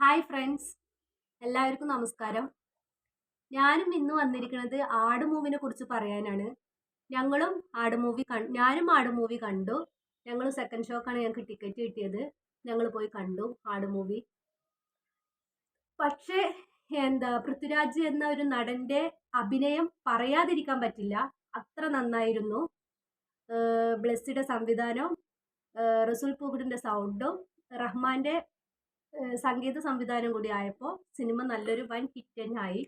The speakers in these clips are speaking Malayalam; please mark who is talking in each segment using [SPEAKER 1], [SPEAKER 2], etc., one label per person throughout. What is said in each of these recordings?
[SPEAKER 1] ഹായ് ഫ്രണ്ട്സ് എല്ലാവർക്കും നമസ്കാരം. ഞാനും ഇന്ന് വന്നിരിക്കുന്നത് ആട് മൂവിനെ കുറിച്ച് പറയാനാണ്. ഞങ്ങളും ആട് മൂവി ഞാനും ആട് മൂവി കണ്ടു. ഞങ്ങൾ സെക്കൻഡ് ഷോക്കാണ് ഞങ്ങൾക്ക് ടിക്കറ്റ് കിട്ടിയത്. ഞങ്ങൾ പോയി കണ്ടു ആട് മൂവി. പക്ഷേ എന്താ പൃഥ്വിരാജ് എന്ന ഒരു നടന്റെ അഭിനയം പറയാതിരിക്കാൻ പറ്റില്ല. അത്ര നന്നായിരുന്നു. ബ്ലെസ്സിയുടെ സംവിധാനം റസുൽ പൂഗിഡിന്റെ സൗണ്ടും റഹ്മാന്റെ സംഗീത സംവിധാനം കൂടി ആയപ്പോൾ സിനിമ നല്ലൊരു വൻ ഹിറ്റ് തന്നെ ആയി.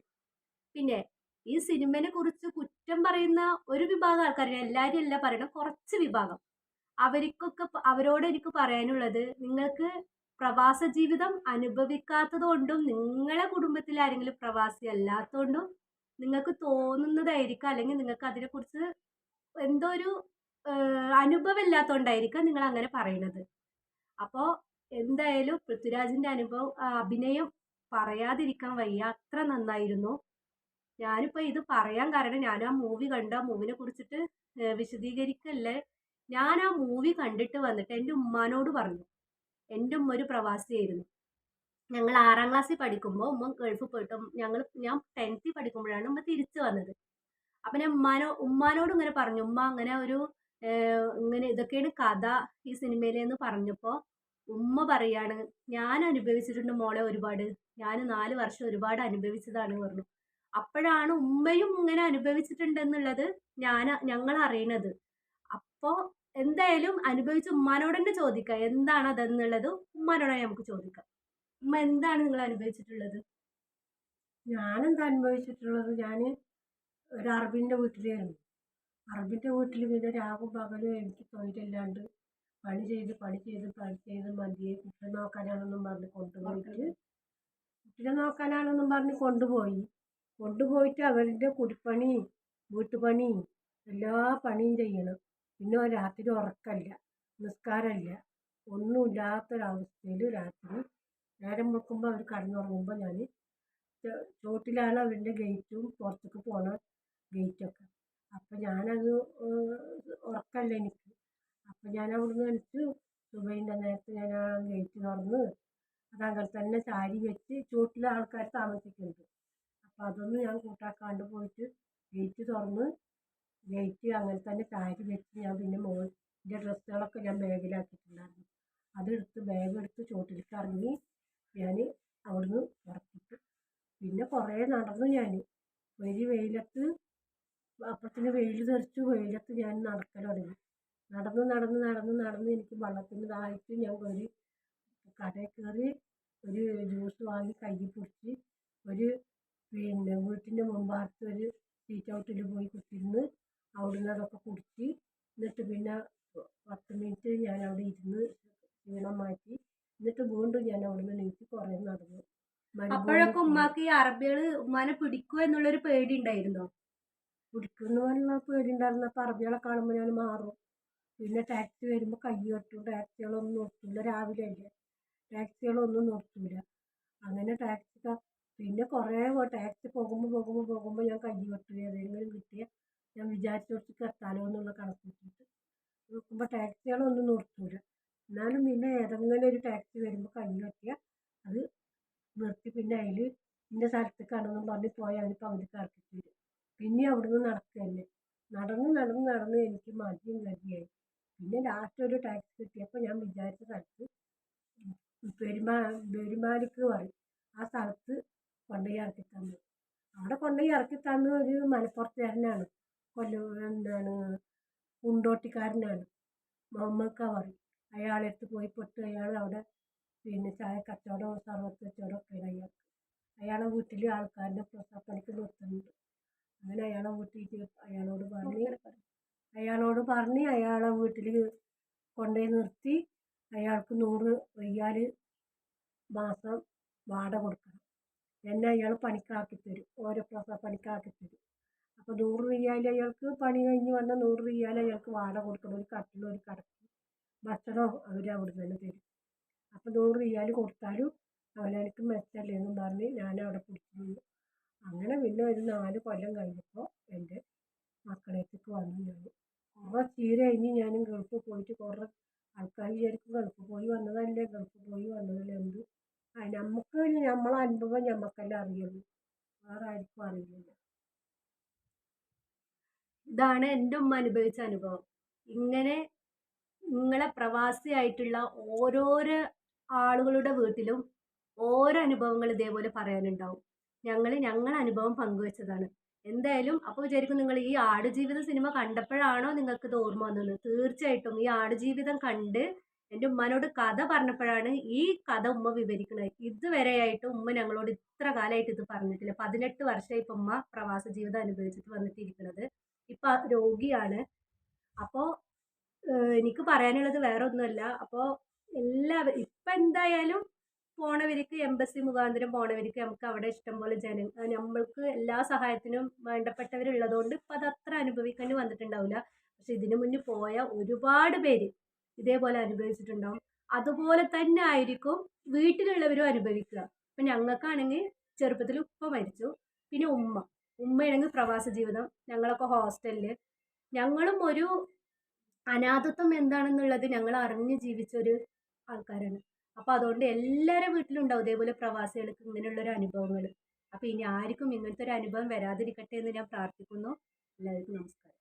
[SPEAKER 1] പിന്നെ ഈ സിനിമയെ കുറിച്ച് കുറ്റം പറയുന്ന ഒരു വിഭാഗം ആൾക്കാർ എല്ലാവരും അല്ല പറയണം കുറച്ച് വിഭാഗം. അവർക്കൊക്കെ അവരോട് എനിക്ക് പറയാനുള്ളത് നിങ്ങൾക്ക് പ്രവാസ ജീവിതം അനുഭവിക്കാത്തത് കൊണ്ടും നിങ്ങളെ കുടുംബത്തിൽ ആരെങ്കിലും പ്രവാസി അല്ലാത്തതുകൊണ്ടും നിങ്ങൾക്ക് തോന്നുന്നതായിരിക്കും. അല്ലെങ്കിൽ നിങ്ങൾക്ക് അതിനെക്കുറിച്ച് എന്തോ ഒരു അനുഭവം ഇല്ലാത്തതുകൊണ്ടായിരിക്കാം നിങ്ങൾ അങ്ങനെ പറയുന്നത് അപ്പോൾ എന്തായാലും പൃഥ്വിരാജിന്റെ അനുഭവം അഭിനയം പറയാതിരിക്കാൻ വയ്യ. അത്ര നന്നായിരുന്നു. ഞാനിപ്പോൾ ഇത് പറയാൻ കാരണം ഞാൻ ആ മൂവി കണ്ട മൂവിനെ കുറിച്ചിട്ട് വിശദീകരിക്കല്ലേ? ഞാൻ ആ മൂവി കണ്ടിട്ട് വന്നിട്ട് എന്റെ ഉമ്മാനോട് പറഞ്ഞു. എന്റെ ഉമ്മ ഒരു പ്രവാസിയായിരുന്നു. ഞങ്ങൾ ആറാം ക്ലാസ്സിൽ പഠിക്കുമ്പോൾ ഉമ്മ ഗൾഫ് പോയിട്ട് ഞങ്ങൾ ഞാൻ ടെൻത്തിൽ പഠിക്കുമ്പോഴാണ് ഉമ്മ തിരിച്ചു വന്നത്. അപ്പം ഞാൻ ഉമ്മാനോ ഉമ്മാനോട് ഇങ്ങനെ പറഞ്ഞു. ഉമ്മ അങ്ങനെ ഒരു ഇങ്ങനെ ഇതൊക്കെയാണ് കഥ ഈ സിനിമയിലെന്ന് പറഞ്ഞപ്പോൾ ഉമ്മ പറയാണ് ഞാൻ അനുഭവിച്ചിട്ടുണ്ട് മോളെ ഒരുപാട്. ഞാൻ നാല് വർഷം ഒരുപാട് അനുഭവിച്ചതാണ് പറഞ്ഞു. അപ്പോഴാണ് ഉമ്മയും ഇങ്ങനെ അനുഭവിച്ചിട്ടുണ്ടെന്നുള്ളത് ഞാൻ ഞങ്ങൾ അറിയണത്. അപ്പോൾ എന്തായാലും അനുഭവിച്ച ഉമ്മാനോട് തന്നെ ചോദിക്കാം എന്താണ് അതെന്നുള്ളത് ഉമ്മാനോട് നമുക്ക് ചോദിക്കാം. ഉമ്മ എന്താണ് നിങ്ങൾ അനുഭവിച്ചിട്ടുള്ളത്?
[SPEAKER 2] ഞാനെന്താ അനുഭവിച്ചിട്ടുള്ളത്? ഞാൻ ഒരു അറബിന്റെ വീട്ടിലായിരുന്നു. അറബിന്റെ വീട്ടിൽ പിന്നെ രാവും പകലും എനിക്ക് തൊഴിലില്ലാണ്ട് പണി ചെയ്ത് പണി ചെയ്ത് പണി ചെയ്ത് മതിയെ. കുട്ടിയെ നോക്കാനാണെന്നും പറഞ്ഞ് കൊണ്ടുപോയിട്ട് കുട്ടിയെ നോക്കാനാണെന്നും പറഞ്ഞ് കൊണ്ടുപോയി. കൊണ്ടുപോയിട്ട് അവരുടെ കുടിപ്പണി വീട്ടുപണി എല്ലാ പണിയും ചെയ്യണം. പിന്നെ രാത്രി ഉറക്കമില്ല നിസ്കാരമില്ല ഒന്നുമില്ലാത്തൊരവസ്ഥയിൽ രാത്രി നേരം വെക്കുമ്പോൾ അവർ കടന്നുറങ്ങുമ്പോൾ ഞാൻ ചോട്ടിലാണ് അവരുടെ ഗേറ്റും പുറത്തേക്ക് പോണ ഗേറ്റൊക്കെ. അപ്പം ഞാനത് ഉറക്കമല്ല എനിക്ക് ഞാൻ അവിടുന്ന് എനിക്ക് ദുബൈന്റെ നേരത്ത് ഞാൻ ആ ഗേറ്റ് തുറന്ന് അതങ്ങനെ തന്നെ സാരി വെച്ച് ചുവട്ടിൽ ആൾക്കാർ താമസിക്കുന്നുണ്ട്. അപ്പം അതൊന്നും ഞാൻ കൂട്ടാക്കാണ്ട് പോയിട്ട് ഗേറ്റ് തുറന്ന് ഗേറ്റ് അങ്ങനെ തന്നെ സാരി വെച്ച് ഞാൻ പിന്നെ മോന്റെ ഡ്രസ്സുകളൊക്കെ ഞാൻ ബാഗിലാക്കിയിട്ടുണ്ടായിരുന്നു. അതെടുത്ത് ബാഗ് എടുത്ത് ചുവട്ടിലേക്ക് ഇറങ്ങി ഞാൻ അവിടുന്ന് പുറപ്പെട്ടു. പിന്നെ കുറേ നടന്നു ഞാൻ. ഒരു വെയിലത്ത് അപ്പത്തിന് വെയിൽ തെറിച്ചു വെയിലത്ത് ഞാൻ നടക്കൽ തുടങ്ങി. നടന്ന് നടന്ന് നടന്ന് നടന്ന് എനിക്ക് വെള്ളത്തിന് ദാഹിച്ച് ഞാൻ ഒരു കടയിൽ കയറി ഒരു ജ്യൂസ് വാങ്ങി കയ്യിൽ പിടിച്ച് ഒരു പിന്നെ വീട്ടിന്റെ മുമ്പാർത്ത് ഒരു സീറ്റ് ഔട്ടിൽ പോയി കുത്തിരുന്ന് അവിടുന്ന് അതൊക്കെ കുടിച്ച് എന്നിട്ട് പിന്നെ പത്ത് മിനിറ്റ് ഞാൻ അവിടെ ഇരുന്ന് ക്ഷീണം മാറ്റി എന്നിട്ട് വീണ്ടും ഞാൻ അവിടുന്ന് എണീറ്റ് കുറേ നടന്നു.
[SPEAKER 1] അപ്പോഴൊക്കെ ഉമ്മാക്ക് ഈ അറബികൾ ഉമ്മാനെ പിടിക്കുക എന്നുള്ളൊരു പേടി ഉണ്ടായിരുന്നോ?
[SPEAKER 2] പിടിക്കുമെന്ന് പറഞ്ഞ പേടി ഉണ്ടായിരുന്നപ്പോൾ അറബികളെ കാണുമ്പോൾ ഞാൻ മാറും. പിന്നെ ടാക്സി വരുമ്പോൾ കൈ കെട്ടും. ടാക്സികളൊന്നും നിർത്തില്ല രാവിലെ അല്ലേ? ടാക്സികളൊന്നും നിർത്തില്ല അങ്ങനെ ടാക്സി പിന്നെ കുറേ ടാക്സി പോകുമ്പോൾ പോകുമ്പോൾ പോകുമ്പോൾ ഞാൻ കൈ കെട്ടും. ഏതെങ്കിലും കിട്ടിയ ഞാൻ വിചാരിച്ചിടത്തേക്ക് എത്താലോ എന്നുള്ള കണക്ക് വെച്ചിട്ട് നോക്കുമ്പോൾ ടാക്സികളൊന്നും നിർത്തില്ല എന്നാലും പിന്നെ ഏതെങ്കിലും ഒരു ടാക്സി വരുമ്പോൾ കൈ കെട്ടിയാൽ അത് നിർത്തി പിന്നെ അതിൽ ഇന്ന സ്ഥലത്തേക്കാണെന്നും പറഞ്ഞ് പോയാൽ അതിന് പകുതിക്ക് ഇറക്കി തരും പിന്നെ അവിടുന്ന് നടക്കല്ലേ? നടന്ന് നടന്ന് നടന്ന് എനിക്ക് മതിയും ഗതിയായി. പിന്നെ ലാസ്റ്റ് ഒരു ടാക്സി കിട്ടിയപ്പോൾ ഞാൻ വിചാരിച്ച സ്ഥലത്ത് പെരുമാ പെരുമാലിക്ക് പറയും ആ സ്ഥലത്ത് കൊണ്ടുപോയി ഇറക്കി തന്നു. അവിടെ കൊണ്ടുപോയി ഇറക്കി തന്ന ഒരു മലപ്പുറത്തുകാരനാണ്. കൊല്ലം എന്താണ് കുണ്ടോട്ടിക്കാരനാണ് മുഹമ്മദ് പറയും അയാളെടുത്ത് പോയി പെട്ട് അയാൾ അവിടെ പിന്നെ ചായ കച്ചവടം സർവത്ത് കച്ചവടം ഒക്കെയാണ് അയാൾക്ക് അയാളെ വീട്ടിൽ ആൾക്കാരുടെ പണിക്ക് നിർത്തുന്നുണ്ട്. അങ്ങനെ അയാളെ വീട്ടിൽ അയാളോട് പറഞ്ഞ് അയാളോട് പറഞ്ഞ് അയാളെ വീട്ടിൽ കൊണ്ടുപോയി നിർത്തി. അയാൾക്ക് നൂറ് റിയാൽ മാസം വാടക കൊടുക്കണം. എന്നെ അയാൾ പണിക്കാക്കി തരും. ഓരോ പ്രാവശ്യം പണിക്കാക്കി തരും. അപ്പോൾ നൂറ് റിയാൽ അയാൾക്ക് പണി കഴിഞ്ഞ് വന്ന നൂറ് റിയാൽ അയാൾക്ക് വാടക കൊടുക്കണം. ഒരു കട്ടിലും ഒരു കടക്കും. ഭക്ഷണം അവർ അവിടെ തന്നെ തരും. അപ്പോൾ നൂറ് റിയാൽ കൊടുത്താലും അവനെനിക്ക് മെച്ചല്ലേ എന്നും പറഞ്ഞ് ഞാൻ അവിടെ പിടിച്ചു അങ്ങനെ പിന്നെ ഒരു നാല് കൊല്ലം കഴിഞ്ഞപ്പോൾ എന്റെ മക്കളേക്ക് വന്നു ഞാൻ കുറേ ചീര കഴിഞ്ഞ് ഞാനും ഗൾഫിൽ പോയിട്ട് കുറേ ആൾക്കാർ വിചാരിക്കും ഗൾഫിൽ പോയി വന്നതല്ലേ ഗൾഫിൽ പോയി വന്നതല്ലേ എന്ത്? നമുക്ക് നമ്മളെ അനുഭവം ഞമ്മക്കല്ലേ അറിയുള്ളൂ. വേറെ ആർക്കും അറിയില്ല.
[SPEAKER 1] ഇതാണ് എന്റെ ഉമ്മ അനുഭവിച്ച അനുഭവം. ഇങ്ങനെ നിങ്ങളെ പ്രവാസിയായിട്ടുള്ള ഓരോരോ ആളുകളുടെ വീട്ടിലും ഓരോ അനുഭവങ്ങൾ ഇതേപോലെ പറയാനുണ്ടാവും. ഞങ്ങൾ ഞങ്ങളുടെ അനുഭവം പങ്കുവെച്ചതാണ്. എന്തായാലും അപ്പോൾ വിചാരിക്കും നിങ്ങൾ ഈ ആടുജീവിതം സിനിമ കണ്ടപ്പോഴാണോ നിങ്ങൾക്ക് ഇത് ഓർമ്മ വന്നത്? തീർച്ചയായിട്ടും ഈ ആടുജീവിതം കണ്ട് എന്റെ ഉമ്മനോട് കഥ പറഞ്ഞപ്പോഴാണ് ഈ കഥ ഉമ്മ വിവരിക്കുന്നത് ഇതുവരെയായിട്ട് ഉമ്മ ഞങ്ങളോട് ഇത്ര കാലമായിട്ട് ഇത് പറഞ്ഞിട്ടില്ല. പതിനെട്ട് വർഷമായി ഇപ്പം ഉമ്മ പ്രവാസ ജീവിതം അനുഭവിച്ചിട്ട് വന്നിട്ടിരിക്കുന്നത് ഇപ്പം രോഗിയാണ്. അപ്പോൾ എനിക്ക് പറയാനുള്ളത് വേറെ ഒന്നുമല്ല അപ്പോൾ എല്ലാവരും ഇപ്പം എന്തായാലും പോണവർക്ക് എംബസി മുഖാന്തരം പോണവർക്ക് നമുക്ക് അവിടെ ഇഷ്ടംപോലെ ജന നമ്മൾക്ക് എല്ലാ സഹായത്തിനും വേണ്ടപ്പെട്ടവരുള്ളതുകൊണ്ട് ഇപ്പം അത് അത്ര അനുഭവിക്കേണ്ടി വന്നിട്ടുണ്ടാവില്ല പക്ഷെ ഇതിനു മുന്നേ പോയ ഒരുപാട് പേര് ഇതേപോലെ അനുഭവിച്ചിട്ടുണ്ടാവും. അതുപോലെ തന്നെ ആയിരിക്കും വീട്ടിലുള്ളവരും അനുഭവിക്കുക. ഇപ്പം ഞങ്ങൾക്കാണെങ്കിൽ ചെറുപ്പത്തിൽ ഉപ്പ മരിച്ചു. പിന്നെ ഉമ്മ. ഉമ്മയാണെങ്കിൽ പ്രവാസ ജീവിതം ഞങ്ങളൊക്കെ ഹോസ്റ്റലിൽ ഞങ്ങളും ഒരു അനാഥത്വം എന്താണെന്നുള്ളത് ഞങ്ങൾ അറിഞ്ഞ് ജീവിച്ചൊരു ആൾക്കാരാണ്. അപ്പോൾ അതുകൊണ്ട് എല്ലാവരുടെ വീട്ടിലും ഉണ്ടാവും. ഇതേപോലെ പ്രവാസികൾക്ക് ഇങ്ങനെയുള്ളൊരു അനുഭവങ്ങൾ. അപ്പോൾ ഇനി ആർക്കും ഇങ്ങനത്തെ ഒരു അനുഭവം വരാതിരിക്കട്ടെ എന്ന് ഞാൻ പ്രാർത്ഥിക്കുന്നു. എല്ലാവർക്കും നമസ്കാരം.